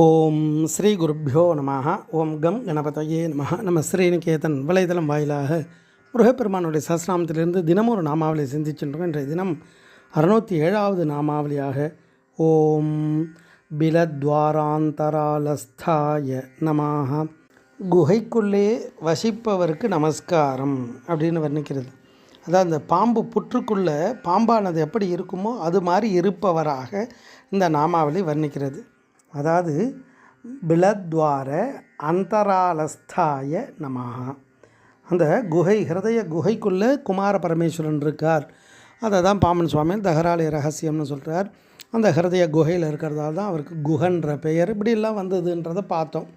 ஓம் ஸ்ரீ குருப்பியோ நம ஓம் கம் கணபதையே நம நம்ம ஸ்ரீநிகேதன் வலைதளம் வாயிலாக முருகப்பெருமானுடைய சஸ்நாமத்திலிருந்து தினமும் ஒரு நாமாவளி சிந்திச்சுன்றோம் இன்றைய தினம் அறுநூற்றி ஏழாவது நாமாவளியாக ஓம் பிலத்வாராந்தராலஸ்தாய நமாக குகைக்குள்ளே வசிப்பவருக்கு நமஸ்காரம் அப்படின்னு வர்ணிக்கிறது. அதாவது அந்த பாம்பு புற்றுக்குள்ளே பாம்பானது எப்படி இருக்குமோ அது மாதிரி இருப்பவராக இந்த நாமாவளி வர்ணிக்கிறது. அதாவது பிளத்வார அந்தராலஸ்தாய நமாக அந்த குகை ஹிருதய குகைக்குள்ளே குமார பரமேஸ்வரன் இருக்கார். அதை தான் பாமன் சுவாமி தகராலய ரகசியம்னு சொல்கிறார் அந்த ஹிருதய குகையில் இருக்கிறதால தான் அவருக்கு குகன்ற பெயர் இப்படிலாம் வந்ததுன்றதை பார்த்தோம்.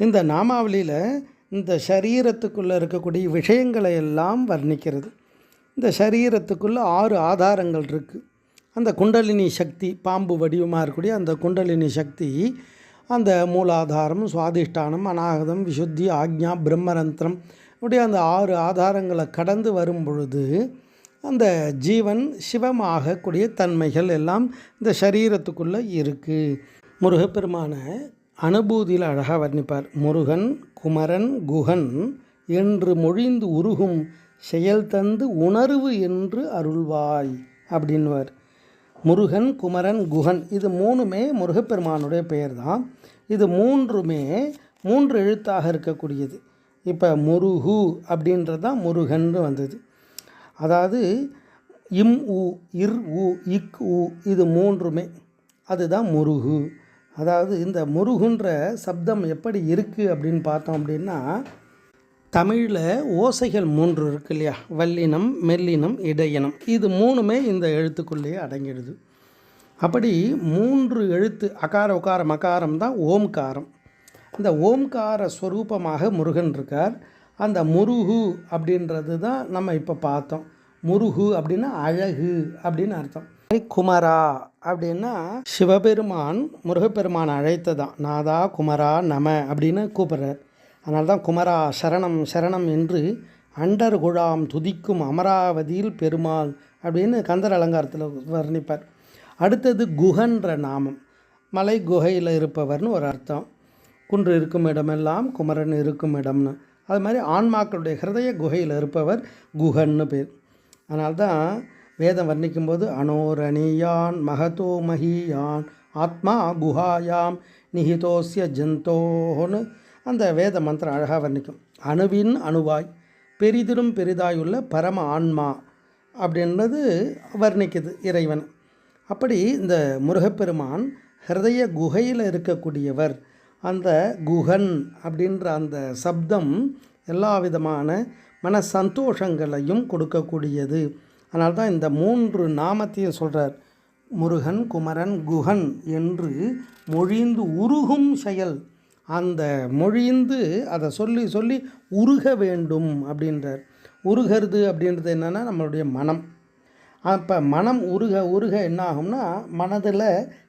இந்த நாமாவளியில் இந்த சரீரத்துக்குள்ளே இருக்கக்கூடிய விஷயங்களை எல்லாம் வர்ணிக்கிறது. இந்த சரீரத்துக்குள்ளே ஆறு ஆதாரங்கள் இருக்குது அந்த குண்டலினி சக்தி பாம்பு வடிவமாக இருக்கக்கூடிய அந்த குண்டலினி சக்தி அந்த மூலாதாரம் சுவாதிஷ்டானம் அநாகதம் விசுத்தி ஆக்ஞா பிரம்மரந்திரம் இப்படி அந்த ஆறு ஆதாரங்களை கடந்து வரும் பொழுது அந்த ஜீவன் சிவமாகக்கூடிய தன்மைகள் எல்லாம் இந்த சரீரத்துக்குள்ளே இருக்குது முருகப்பெருமான அனுபூதியில் அழகாக வர்ணிப்பார். முருகன் குமரன் குகன் என்று மொழிந்து உருகும் செயல் தந்து உணர்வு என்று அருள்வாய் அப்படின்வார் முருகன் குமரன் குகன் இது மூணுமே முருகப்பெருமானுடைய பெயர் தான் இது மூன்றுமே மூன்று எழுத்தாக இருக்கக்கூடியது. இப்போ முருகு அப்படின்றது தான் முருகன்னு வந்தது. அதாவது இம் உ இர் உ இக் உ இது மூன்றுமே. அதுதான் முருகு. அதாவது இந்த முருகுன்ற சப்தம் எப்படி இருக்குது அப்படின்னு பார்த்தோம் அப்படின்னா தமிழில் ஓசைகள் மூன்று இருக்கு இல்லையா? வல்லினம் மெல்லினம் இடையினம். இது மூணுமே இந்த எழுத்துக்குள்ளேயே அடங்கிடுது. அப்படி மூன்று எழுத்து அகார உகார மகாரம் தான் ஓம்காரம். இந்த ஓம்கார ஸ்வரூபமாக முருகன் இருக்கார். அந்த முருகு அப்படின்றது தான் நம்ம இப்போ பார்த்தோம். முருகு அப்படின்னா அழகு அப்படின்னு அர்த்தம். குமரா அப்படின்னா சிவபெருமான் முருகப்பெருமான் அழைத்ததான். நாதா குமரா நம அப்படின்னு கூப்பிட்றார். அதனால தான் குமரா சரணம் சரணம் என்று அண்டர் குழாம் துதிக்கும் அமராவதியில் பெருமாள் அப்படின்னு கந்தர் அலங்காரத்தில் வர்ணிப்பார். அடுத்தது குகன்ற நாமம். மலை குகையில் இருப்பவர்னு ஒரு அர்த்தம். குன்று இருக்கும் இடமெல்லாம் குமரன் இருக்கும் இடம்னு. அது மாதிரி ஆன்மாக்களுடைய ஹிருதய குகையில் இருப்பவர் குகன்னு பேர். அதனால்தான் வேதம் வர்ணிக்கும்போது அனோரணியான் மகதோ மகியான் ஆத்மா குஹாயாம் நிஹிதோசிய ஜந்தோன்னு அந்த வேத மந்திரம் அழகாக வர்ணிக்கும். அணுவின் அணுவாய் பெரிதிலும் பெரிதாயுள்ள பரம ஆன்மா அப்படின்றது வர்ணிக்குது இறைவன். அப்படி இந்த முருகப்பெருமான் ஹிருதய குகையில் இருக்கக்கூடியவர் அந்த குகன் அப்படின்ற அந்த சப்தம் எல்லா விதமான மன சந்தோஷங்களையும் கொடுக்கக்கூடியது. அதனால தான் இந்த மூன்று நாமத்தையும் சொல்கிறார் முருகன் குமரன் குகன் என்று மொழிந்து உருகும் செயல். அந்த மொழிந்து அதை சொல்லி சொல்லி உருக வேண்டும் அப்படின்றார். உருகிறது அப்படின்றது என்னென்னா நம்மளுடைய மனம். அப்போ மனம் உருக உருக என்ன ஆகும்னா மனதில்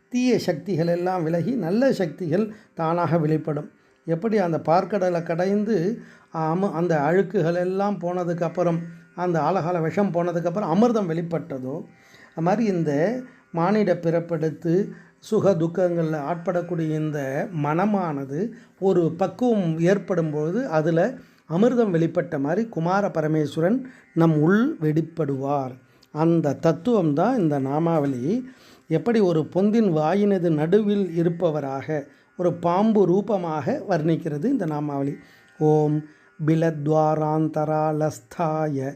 தீய சக்திகள் எல்லாம் விலகி நல்ல சக்திகள் தானாக வெளிப்படும். எப்படி அந்த பார்க்கடலை கடைந்து அம அந்த அழுக்குகள் எல்லாம் போனதுக்கப்புறம் அந்த ஆலகால விஷம் போனதுக்கப்புறம் அமிர்தம் வெளிப்பட்டதோ அது மாதிரி இந்த மானிட பிறப்பெடுத்து சுக துக்கங்களில் ஆட்படக்கூடிய இந்த மனமானது ஒரு பக்குவம் ஏற்படும்போது அதில் அமிர்தம் வெளிப்பட்ட மாதிரி குமார பரமேஸ்வரன் நம் உள் வெளிப்படுவார். அந்த தத்துவம் தான் இந்த நாமாவளி. எப்படி ஒரு பொந்தின் வாயினது நடுவில் இருப்பவராக ஒரு பாம்பு ரூபமாக வர்ணிக்கிறது இந்த நாமாவளி. ஓம் பிலத்வாராந்தராலஸ்தாய